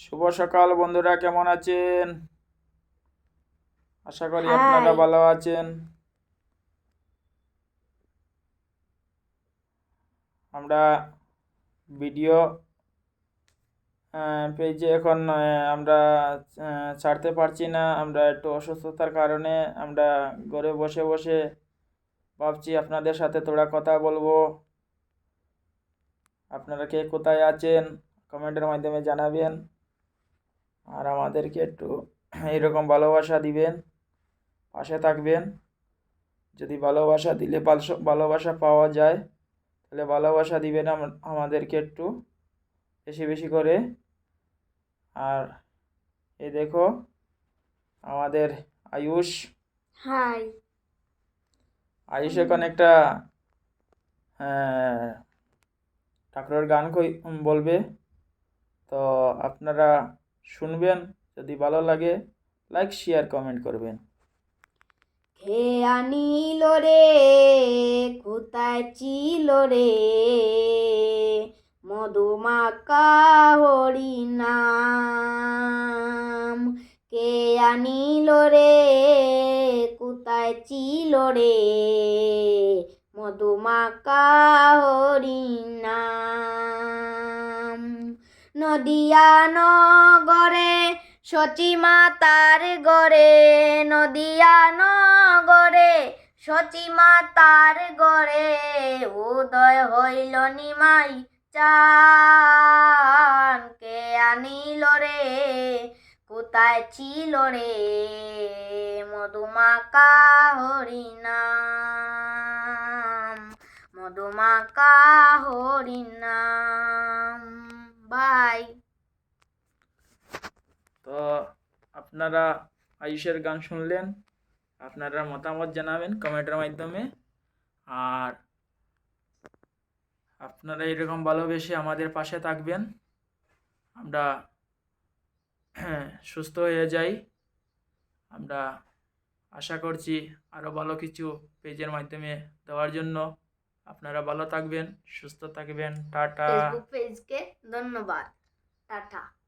শুভ সকাল বন্ধুরা কেমন আছেন? আশা করি আপনারা ভালো আছেন। আমরা ভিডিও পেজে এখন আমরা ছাড়তে পারছি না। আমরা একটু অসুস্থতার কারণে আমরা ঘরে বসে বসে ভাবছি আপনাদের সাথে তোরা কথা বলব। আপনারা কে কোথায় আছেন? কমেন্টের মাধ্যমে জানাবেন। আর আমাদেরকে একটু এইরকম ভালোবাসা দিবেন পাশে থাকবেন। যদি ভালোবাসা দিলে ভালো- ভালোবাসা পাওয়া যায় তাহলে ভালোবাসা দিবেন আমাদেরকে একটু বেশি বেশি করে। আর এ দেখো আমাদের আয়ুষ। হাই। আয়ুষ এখন একটা ঠাকুরের গান কই বলবে। তো আপনারা শুনবেন, যদি ভালো লাগে লাইক শেয়ার কমেন্ট করবেন। কে আনিল রে? কোথায় ছিল রে? মধুমাকা হরি নাম কে আনিল রে? কোথায় ছিল রে? মধুমাকা হরি নাম নদিয়া নগরে সচি মাতার গড়ে। নদিয়া নগরে সচি মাতার গড়ে। উদয় হইল নিমাই চান, কে আনিল রে? কোথায় ছিল রে? মধুমাকা হরিনাম মধুমাকা হরিনাম। বাই। তো আপনারা আয়ুষের গান শুনলেন আপনারা মতামত জানাবেন কমেন্টের মাধ্যমে। আর আপনারা এরকম ভালোবেসে আমাদের পাশে থাকবেন। আমরা সুস্থ হয়ে যাই। আমরা আশা করছি আরও ভালো কিছু পেজের মাধ্যমে দেওয়ার জন্য। আপনারা ভালো থাকবেন সুস্থ থাকবেন। টাটা। ফেসবুক পেজকে ধন্যবাদ। টাটা।